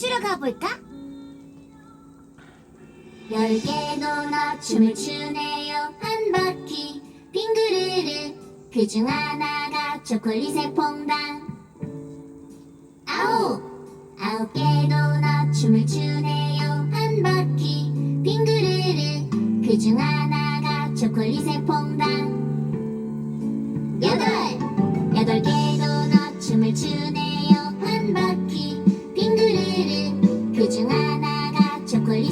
춤추러 가볼까? 열개 도넛 춤을 추네요 한 바퀴. 빙그르르 그중 하나가 초콜릿의 퐁당. 아홉! 아홉 개 도넛 춤을 추네요 한 바퀴. 빙그르르 그중 하나가 초콜릿의 퐁당. 여덟! 여덟 개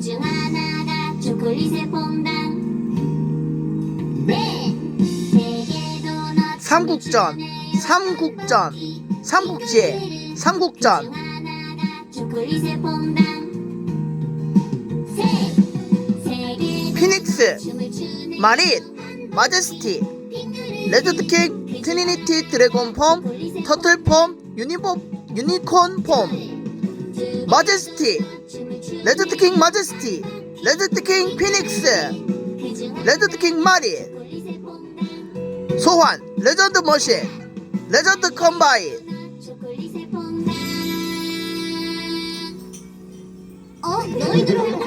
그르르 그중 하나가 초콜릿의 퐁당 도넛 삼국전, 삼국전, 삼국지, 삼국전. 피닉스, 마릿, 마제스티, 레드드킹, 트리니티 드래곤 폼, 터틀 폼, 유니폼, 유니콘 폼, 마제스티, 레드드킹 마제스티, 레드드킹 피닉스, 레드드킹 마릿, 소환, 레전드 머신, 레전드 컴바인. 어? 너희들